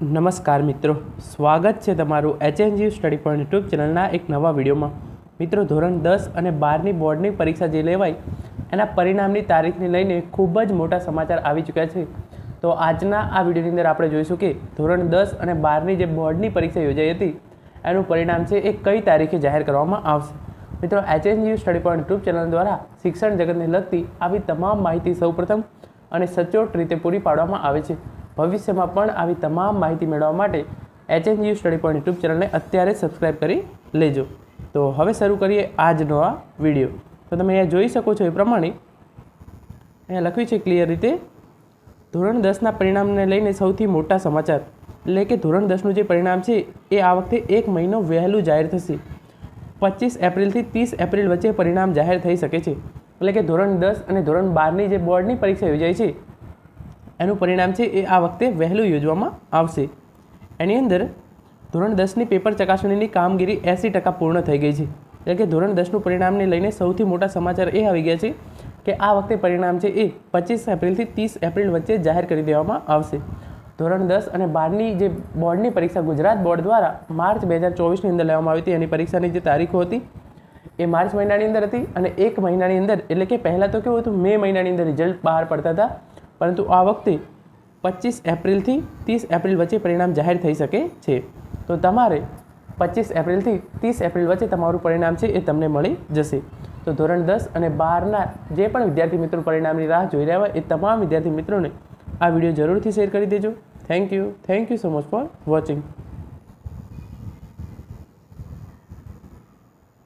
નમસ્કાર મિત્રો. સ્વાગત છે તમારું એચએનજી સ્ટડી પોઈન્ટ યુટ્યુબ ચેનલના એક નવા વિડીયોમાં. મિત્રો, ધોરણ દસ અને બારની બોર્ડની પરીક્ષા જે લેવાય, એના પરિણામની તારીખને લઈને ખૂબ જ મોટા સમાચાર આવી ચૂક્યા છે. તો આજના આ વિડીયોની અંદર આપણે જોઈશું કે ધોરણ દસ અને બારની જે બોર્ડની પરીક્ષા યોજાઈ હતી, એનું પરિણામ છે એ કઈ તારીખે જાહેર કરવામાં આવશે. મિત્રો HNG study point YouTube channel દ્વારા શિક્ષણ જગતને લગતી આવી તમામ માહિતી સૌપ્રથમ અને સચોટ રીતે પૂરી પાડવામાં આવે છે. ભવિષ્યમાં પણ આવી તમામ માહિતી મેળવવા માટે એચએનજી સ્ટડી પોઈન્ટ યુટ્યુબ ચેનલને અત્યારે સબસ્ક્રાઇબ કરી લેજો. તો હવે શરૂ કરીએ આજનો આ વીડિયો. તો તમે અહીંયા જોઈ શકો છો એ પ્રમાણે અહીંયા લખ્યું છે ક્લિયર રીતે. ધોરણ દસના પરિણામને લઈને સૌથી મોટા સમાચાર. એટલે કે ધોરણ દસનું જે પરિણામ છે, એ આ વખતે એક મહિનો વહેલું જાહેર થશે. પચીસ એપ્રિલથી ત્રીસ એપ્રિલ વચ્ચે પરિણામ જાહેર થઈ શકે છે. એટલે કે ધોરણ દસ અને ધોરણ બારની જે બોર્ડની પરીક્ષા યોજાય છે એનું પરિણામ છે એ આ વખતે વહેલું યોજવામાં આવશે. એની અંદર ધોરણ દસની પેપર ચકાસણીની કામગીરી એંસી ટકા પૂર્ણ થઈ ગઈ છે. એટલે કે ધોરણ દસનું પરિણામને લઈને સૌથી મોટા સમાચાર એ આવી ગયા છે કે આ વખતે પરિણામ છે એ પચીસ એપ્રિલથી ત્રીસ એપ્રિલ વચ્ચે જાહેર કરી દેવામાં આવશે. ધોરણ દસ અને બારની જે બોર્ડની પરીક્ષા ગુજરાત બોર્ડ દ્વારા માર્ચ બે હજાર ચોવીસની અંદર લેવામાં આવી હતી. એની પરીક્ષાની જે તારીખો હતી એ માર્ચ મહિનાની અંદર હતી અને એક મહિનાની અંદર એટલે કે પહેલાં તો કેવું હતું? મે મહિનાની અંદર રિઝલ્ટ બહાર પડતા હતા. પરંતુ આ વખતે પચીસ એપ્રિલથી ત્રીસ એપ્રિલ વચ્ચે પરિણામ જાહેર થઈ શકે છે. તો તમારે પચીસ એપ્રિલથી ત્રીસ એપ્રિલ વચ્ચે તમારું પરિણામ છે એ તમને મળી જશે. તો ધોરણ દસ અને બારના જે પણ વિદ્યાર્થી મિત્રો પરિણામની રાહ જોઈ રહ્યા હોય એ તમામ વિદ્યાર્થી મિત્રોને આ વીડિયો જરૂરથી શેર કરી દેજો. Thank you thank you so much for watching